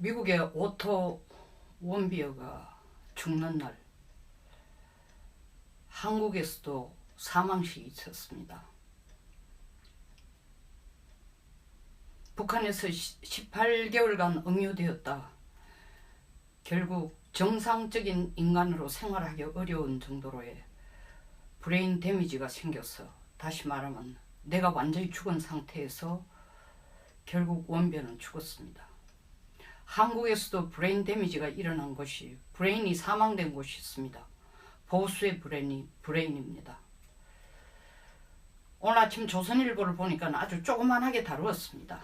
미국의 오토 원비어가 죽는 날 한국에서도 사망식이 있었습니다. 북한에서 18개월간 응유되었다. 결국 정상적인 인간으로 생활하기 어려운 정도로의 브레인 데미지가 생겨서 다시 말하면 내가 완전히 죽은 상태에서 결국 원변은 죽었습니다. 한국에서도 브레인 데미지가 일어난 곳이 브레인이 사망된 곳이 있습니다. 보수의 브레인이 브레인입니다. 오늘 아침 조선일보를 보니까 아주 조그만하게 다루었습니다.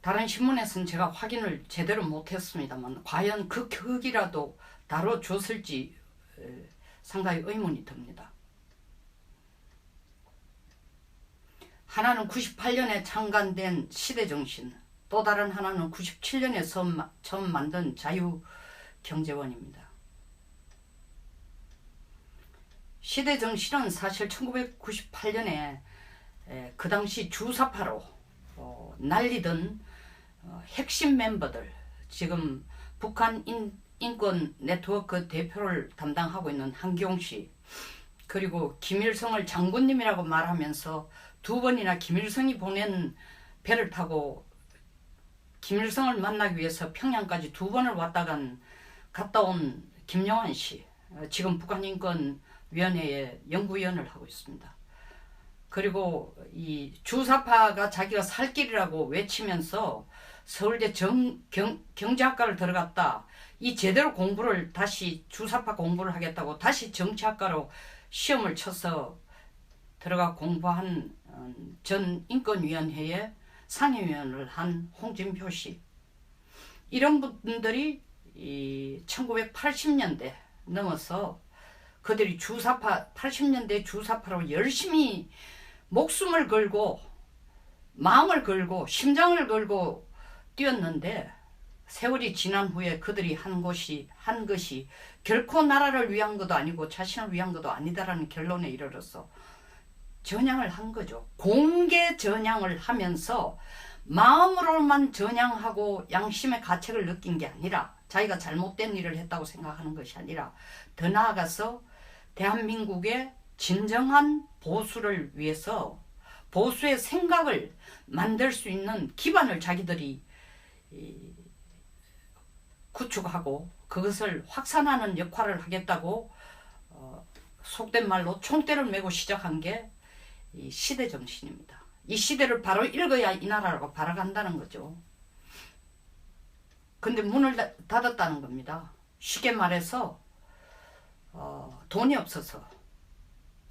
다른 신문에서는 제가 확인을 제대로 못했습니다만 과연 그 크기라도 다뤄줬을지 에, 상당히 의문이 듭니다. 하나는 98년에 창간된 시대정신, 또 다른 하나는 97년에 처음, 만든 자유경제원입니다. 시대 정신은 사실 1998년에 그 당시 주사파로 어, 날리던 어, 핵심 멤버들, 지금 북한 인, 인권 네트워크 대표를 담당하고 있는 한기용 씨, 그리고 김일성을 장군님이라고 말하면서 두 번이나 김일성이 보낸 배를 타고 김일성을 만나기 위해서 평양까지 두 번을 왔다 간 갔다 온 김영환 씨 어, 지금 북한인권위원회의 연구위원을 하고 있습니다. 그리고 이 주사파가 자기가 살 길이라고 외치면서 서울대 정, 경, 경제학과를 들어갔다. 이 제대로 공부를 다시 주사파 공부를 하겠다고 다시 정치학과로 시험을 쳐서 들어가 공부한 어, 전 인권위원회의 상임위원을 한 홍진표 씨. 이런 분들이 이 1980년대 넘어서 그들이 주사파 80년대 주사파로 열심히 목숨을 걸고 마음을 걸고 심장을 걸고 뛰었는데 세월이 지난 후에 그들이 한 것이 한 것이 결코 나라를 위한 것도 아니고 자신을 위한 것도 아니다라는 결론에 이르러서 전향을 한 거죠. 공개 전향을 하면서 마음으로만 전향하고 양심의 가책을 느낀 게 아니라 자기가 잘못된 일을 했다고 생각하는 것이 아니라 더 나아가서 대한민국의 진정한 보수를 위해서 보수의 생각을 만들 수 있는 기반을 자기들이 이, 구축하고 그것을 확산하는 역할을 하겠다고 어, 속된 말로 총대를 메고 시작한 게 이 시대 정신입니다. 이 시대를 바로 읽어야 이 나라라고 바라간다는 거죠. 근데 문을 닫- 닫았다는 겁니다. 쉽게 말해서 어, 돈이 없어서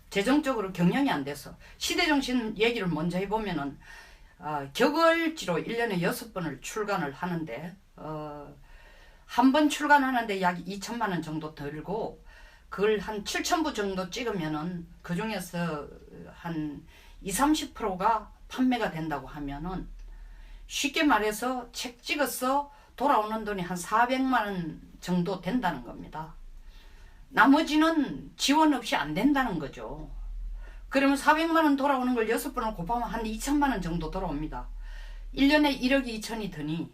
재정적으로 경영이 안 돼서 시대정신 얘기를 먼저 해보면 은 어, 격월지로 1년에 6번을 출간을 하는데 어, 한 번 출간하는데 약 2천만 원 정도 들고 그걸 한 7천 부 정도 찍으면은 그 중에서 한 20, 30%가 판매가 된다고 하면은 쉽게 말해서 책 찍어서 돌아오는 돈이 한 400만 원 정도 된다는 겁니다. 나머지는 지원 없이 안 된다는 거죠. 그러면 400만 원 돌아오는 걸 6번을 곱하면 한 2천만 원 정도 돌아옵니다. 1년에 1억 2천이 드니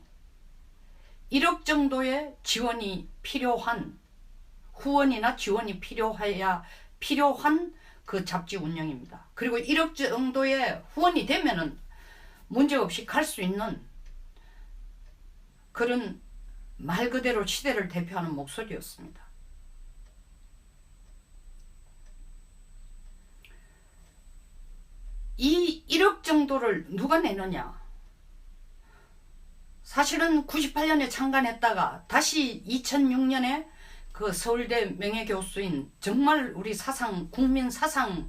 1억 정도의 지원이 필요한 후원이나 지원이 필요해야 필요한 그 잡지 운영입니다. 그리고 1억 정도의 후원이 되면은 문제없이 갈 수 있는 그런 말 그대로 시대를 대표하는 목소리였습니다. 이 1억 정도를 누가 내느냐? 사실은 98년에 창간했다가 다시 2006년에 그 서울대 명예교수인 정말 우리 사상 국민 사상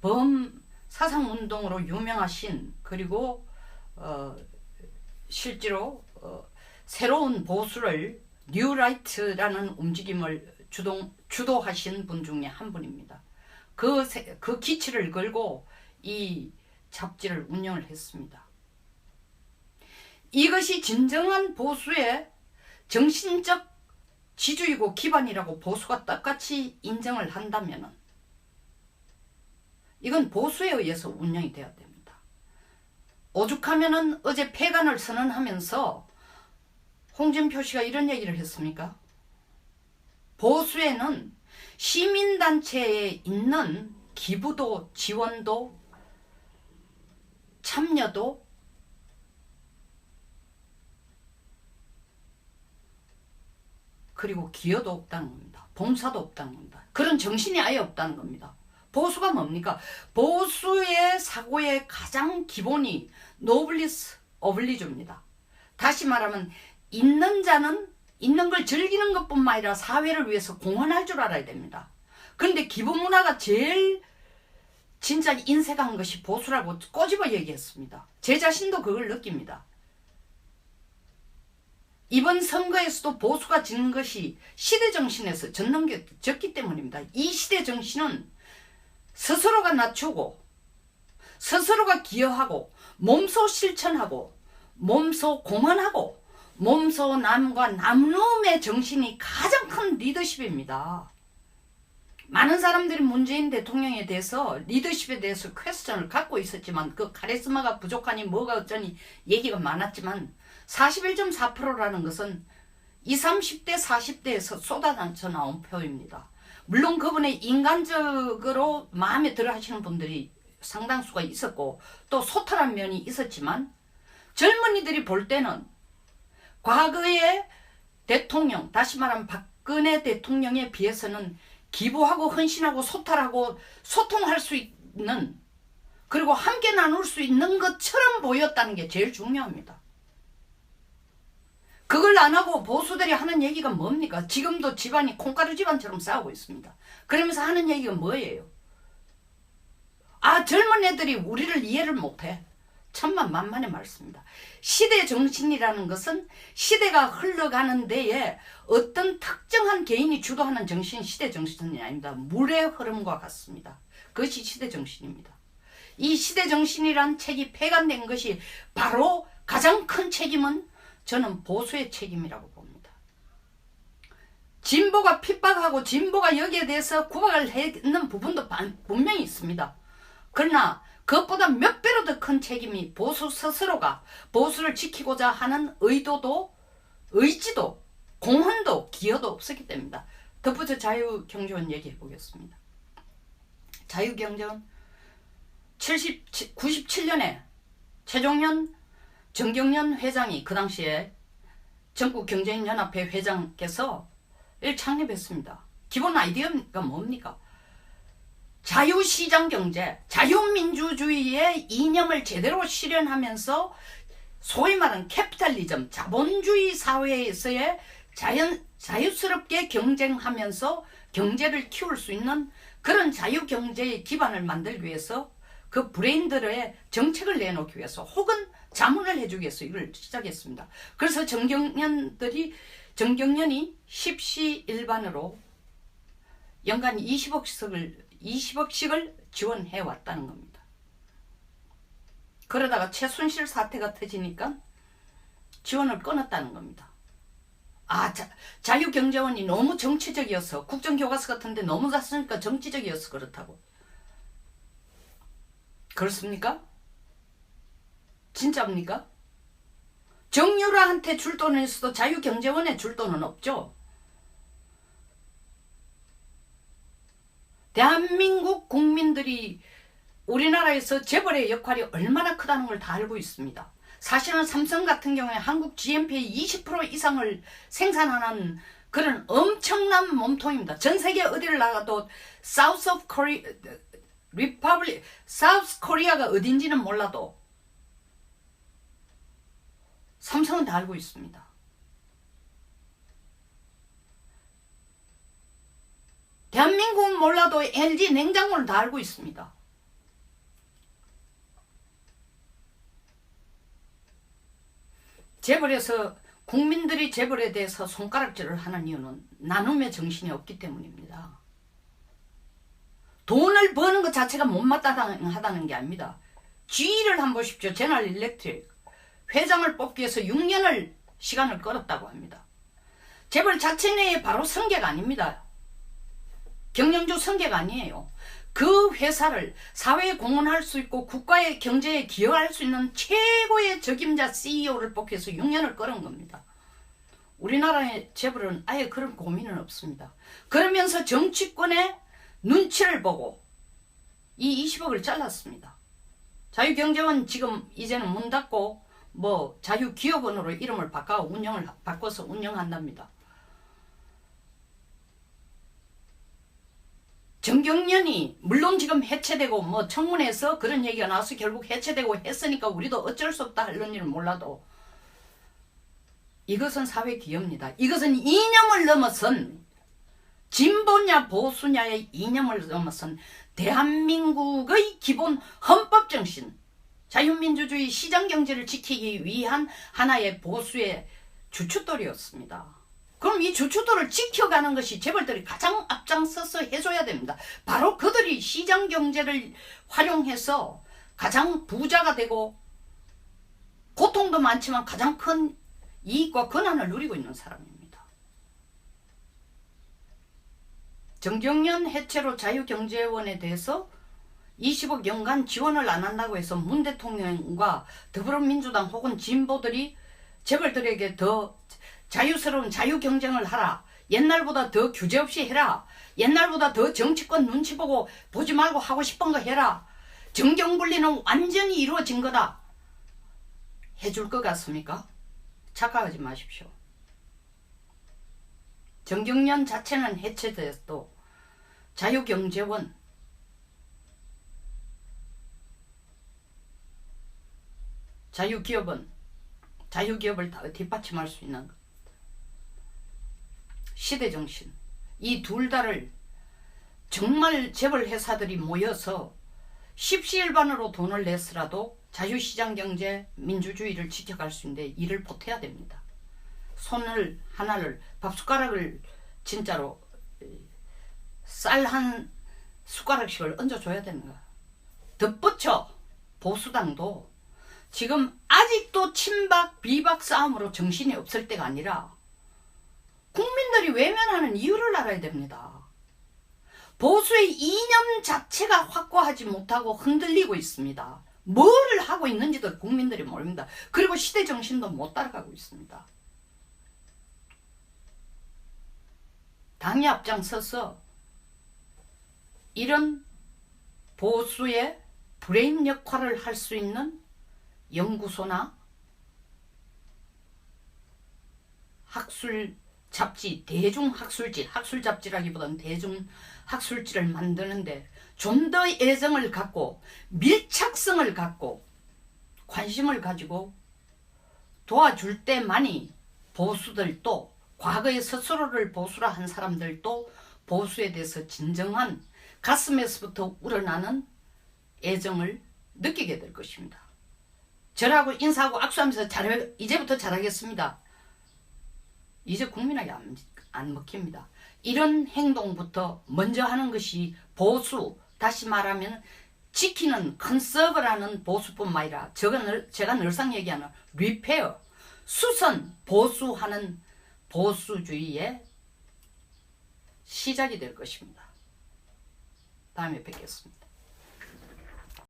범 사상 운동으로 유명하신 그리고 어 실제로 어 새로운 보수를 뉴라이트라는 움직임을 주동 주도하신 분 중에 한 분입니다. 그, 세- 그 기치를 걸고 이 잡지를 운영을 했습니다. 이것이 진정한 보수의 정신적 지주이고 기반이라고 보수가 똑같이 인정을 한다면 이건 보수에 의해서 운영이 돼야 됩니다. 오죽하면은 어제 폐간을 선언하면서 홍준표 씨가 이런 얘기를 했습니까? 보수에는 시민단체에 있는 기부도 지원도 참여도 그리고 기여도 없다는 겁니다. 봉사도 없다는 겁니다. 그런 정신이 아예 없다는 겁니다. 보수가 뭡니까? 보수의 사고의 가장 기본이 노블리스 어블리주입니다. 다시 말하면 있는 자는 있는 걸 즐기는 것뿐만 아니라 사회를 위해서 공헌할 줄 알아야 됩니다. 그런데 기부 문화가 제일 진짜 인색한 것이 보수라고 꼬집어 얘기했습니다. 제 자신도 그걸 느낍니다. 이번 선거에서도 보수가 지는 것이 시대 정신에서 전넘겨졌기 때문입니다. 이 시대 정신은 스스로가 낮추고 스스로가 기여하고 몸소 실천하고 몸소 공헌하고 몸소 남과 남놈의 정신이 가장 큰 리더십입니다. 많은 사람들이 문재인 대통령에 대해서 리더십에 대해서 퀘스천을 갖고 있었지만 그 카리스마가 부족하니 뭐가 어쩌니 얘기가 많았지만 41.4%라는 것은 20, 30대, 40대에서 쏟아져 나온 표입니다. 물론 그분의 인간적으로 마음에 들어 하시는 분들이 상당수가 있었고 또 소탈한 면이 있었지만 젊은이들이 볼 때는 과거의 대통령, 다시 말하면 박근혜 대통령에 비해서는 기부하고 헌신하고 소탈하고 소통할 수 있는 그리고 함께 나눌 수 있는 것처럼 보였다는 게 제일 중요합니다. 그걸 안 하고 보수들이 하는 얘기가 뭡니까? 지금도 집안이 콩가루 집안처럼 싸우고 있습니다. 그러면서 하는 얘기가 뭐예요? 아, 젊은 애들이 우리를 이해를 못해. 천만 만만의 말씀입니다. 시대 정신이라는 것은 시대가 흘러가는 데에 어떤 특정한 개인이 주도하는 정신, 시대 정신이 아닙니다. 물의 흐름과 같습니다. 그것이 시대 정신입니다. 이 시대 정신이란 책이 폐간된 것이 바로 가장 큰 책임은 저는 보수의 책임이라고 봅니다. 진보가 핍박하고 진보가 여기에 대해서 구박을 했는 부분도 분명히 있습니다. 그러나 그것보다 몇 배로 더 큰 책임이 보수 스스로가 보수를 지키고자 하는 의도도 의지도 공헌도 기여도 없었기 때문입니다. 덧붙여 자유경제원 얘기해 보겠습니다. 자유경제원 70, 97년에 최종현 정경련 회장이 그 당시에 전국경제인연합회 회장께서 일 창립했습니다. 기본 아이디어가 뭡니까? 자유시장 경제, 자유민주주의의 이념을 제대로 실현하면서 소위 말하는 캐피탈리즘, 자본주의 사회에서의 자연, 자유스럽게 경쟁하면서 경제를 키울 수 있는 그런 자유경제의 기반을 만들기 위해서 그 브레인들의 정책을 내놓기 위해서 혹은 자문을 위해서 이걸 시작했습니다. 그래서 정경련들이 정경련이 10시 일반으로 연간 20억씩을 20억씩을 지원해 왔다는 겁니다. 그러다가 최순실 사태가 터지니까 지원을 끊었다는 겁니다. 아, 자, 자유경제원이 너무 정치적이어서 국정교과서 같은데 너무 zas으니까 정치적이어서 그렇다고. 그렇습니까? 진짜입니까? 정유라한테 줄 돈은 있어도 자유경제원에 줄 돈은 없죠. 대한민국 국민들이 우리나라에서 재벌의 역할이 얼마나 크다는 걸 다 알고 있습니다. 사실은 삼성 같은 경우에 한국 GNP의 20% 이상을 생산하는 그런 엄청난 몸통입니다. 전 세계 어디를 나가도 사우스 오브 코리 리퍼블릭 사우스 코리아가 어딘지는 몰라도 삼성은 다 알고 있습니다. 대한민국은 몰라도 LG 냉장고는 다 알고 있습니다. 재벌에서 국민들이 재벌에 대해서 손가락질을 하는 이유는 나눔의 정신이 없기 때문입니다. 돈을 버는 것 자체가 못마땅하다는 게 아닙니다. G를 한번 보십시오. 제널 일렉트릭. 회장을 뽑기 위해서 6년을 시간을 끌었다고 합니다. 재벌 자체 내에 바로 성계가 아닙니다. 경영주 성계가 아니에요. 그 회사를 사회에 공헌할 수 있고 국가의 경제에 기여할 수 있는 최고의 적임자 CEO를 뽑혀서 6년을 끌은 겁니다. 우리나라의 재벌은 아예 그런 고민은 없습니다. 그러면서 정치권의 눈치를 보고 이 20억을 잘랐습니다. 자유경제원 지금 이제는 문 닫고 뭐 자유기업원으로 이름을 바꿔 운영을 바꿔서 운영한답니다. 정경련이 물론 지금 해체되고 뭐 청문회에서 그런 얘기가 나와서 결국 해체되고 했으니까 우리도 어쩔 수 없다 하는 일은 몰라도 이것은 사회 기업입니다. 이것은 이념을 넘어선 진보냐 보수냐의 이념을 넘어선 대한민국의 기본 정신, 자유민주주의 시장 경제를 지키기 위한 하나의 보수의 주춧돌이었습니다. 그럼 이 주춧돌을 지켜가는 것이 재벌들이 가장 앞장서서 해줘야 됩니다. 바로 그들이 시장 경제를 활용해서 가장 부자가 되고 고통도 많지만 가장 큰 이익과 권한을 누리고 있는 사람입니다. 정경련 해체로 자유경제원에 대해서 20억 연간 지원을 안 한다고 해서 문 대통령과 더불어민주당 혹은 진보들이 재벌들에게 더 자유스러운 자유 경쟁을 하라. 옛날보다 더 규제 없이 해라. 옛날보다 더 정치권 눈치 보고 보지 말고 하고 싶은 거 해라. 정경분리는 완전히 이루어진 거다. 해줄 것 같습니까? 착각하지 마십시오. 정경련 자체는 해체되어도 자유경제원 자유기업은 자유기업을 다 뒷받침할 수 있는 것. 시대정신 이 둘 다를 정말 재벌 회사들이 모여서 십시일반으로 돈을 냈으라도 자유시장 경제 민주주의를 지켜갈 수 있는데 이를 보태야 됩니다. 손을 하나를 밥숟가락을 진짜로 쌀 한 숟가락씩을 얹어줘야 되는 거야. 덧붙여 보수당도 지금 아직도 친박 비박 싸움으로 정신이 없을 때가 아니라 국민들이 외면하는 이유를 알아야 됩니다. 보수의 이념 자체가 확고하지 못하고 흔들리고 있습니다. 뭐를 하고 있는지도 국민들이 모릅니다. 그리고 시대 정신도 못 따라가고 있습니다. 당이 앞장서서 이런 보수의 브레인 역할을 할 수 있는 연구소나 학술 잡지, 대중 학술지, 학술 잡지라기보다는 대중 학술지를 만드는데 좀 더 애정을 갖고 밀착성을 갖고 관심을 가지고 도와줄 때만이 보수들도 과거에 스스로를 보수라 한 사람들도 보수에 대해서 진정한 가슴에서부터 우러나는 애정을 느끼게 될 것입니다. 저라고 인사하고 악수하면서 잘 이제부터 잘하겠습니다. 이제 국민에게 안, 안 먹힙니다. 이런 행동부터 먼저 하는 것이 보수, 다시 말하면 지키는 컨서브라는 보수뿐만 아니라 제가, 늘, 제가 늘상 얘기하는 리페어, 수선, 보수하는 보수주의의 시작이 될 것입니다. 다음에 뵙겠습니다.